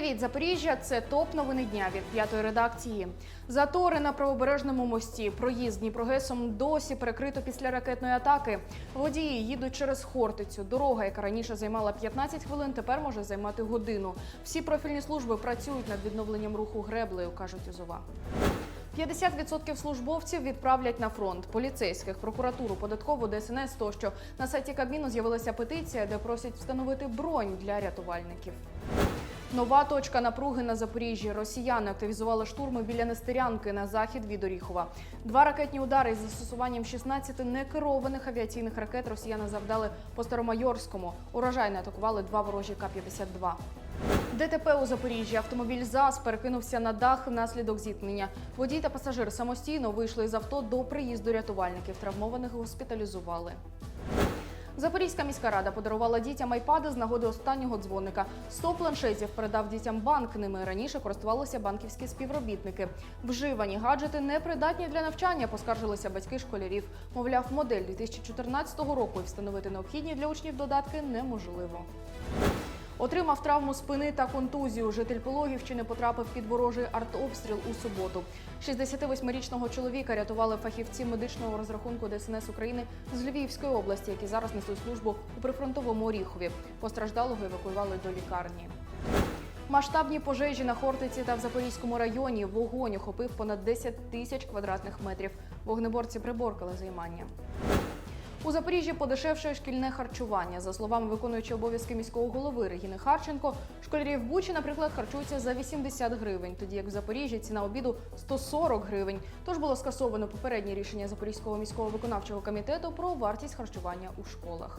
Запоріжжя. Це топ новини дня від п'ятої редакції. Затори на правобережному мості. Проїзд Дніпрогесом досі перекрито після ракетної атаки. Водії їдуть через Хортицю. Дорога, яка раніше займала 15 хвилин, тепер може займати годину. Всі профільні служби працюють над відновленням руху греблею, кажуть УЗОВА. 50% службовців відправлять на фронт поліцейських, прокуратуру, податкову, ДСНС тощо. На сайті Кабміну з'явилася петиція, де просять встановити бронь для рятувальників. Нова точка напруги на Запоріжжі. Росіяни активізували штурми біля Нестерянки на захід від Оріхова. Два ракетні удари з застосуванням 16 некерованих авіаційних ракет росіяни завдали по Старомайорському. Урожайне атакували два ворожі К-52. ДТП у Запоріжжі. Автомобіль ЗАЗ перекинувся на дах внаслідок зіткнення. Водій та пасажир самостійно вийшли з авто до приїзду рятувальників. Травмованих госпіталізували. Запорізька міська рада подарувала дітям айпади з нагоди останнього дзвоника. 100 планшетів передав дітям банк. Ними раніше користувалися банківські співробітники. Вживані гаджети непридатні для навчання, поскаржилися батьки школярів. Мовляв, модель 2014 року і встановити необхідні для учнів додатки неможливо. Отримав травму спини та контузію. Житель Пологівщини потрапив під ворожий артобстріл у суботу. 68-річного чоловіка рятували фахівці медичного розрахунку ДСНС України з Львівської області, які зараз несуть службу у прифронтовому Оріхові. Постраждалого евакуювали до лікарні. Масштабні пожежі на Хортиці та в Запорізькому районі. Вогонь охопив понад 10 тисяч квадратних метрів. Вогнеборці приборкали займання. У Запоріжжі подешевшає шкільне харчування. За словами виконуючої обов'язки міського голови Регіни Харченко, школярі в Бучі, наприклад, харчуються за 80 гривень, тоді як в Запоріжжі ціна обіду 140 гривень. Тож було скасовано попереднє рішення Запорізького міського виконавчого комітету про вартість харчування у школах.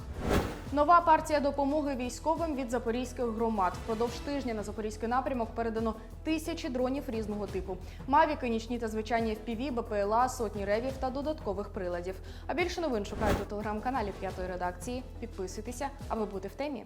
Нова партія допомоги військовим від запорізьких громад. Впродовж тижня на запорізький напрямок передано тисячі дронів різного типу: мавіки, нічні та звичайні FPV, БПЛА, сотні ревів та додаткових приладів. А більше новин шукайте у телеграм-каналі п'ятої редакції. Підписуйтеся, аби бути в темі.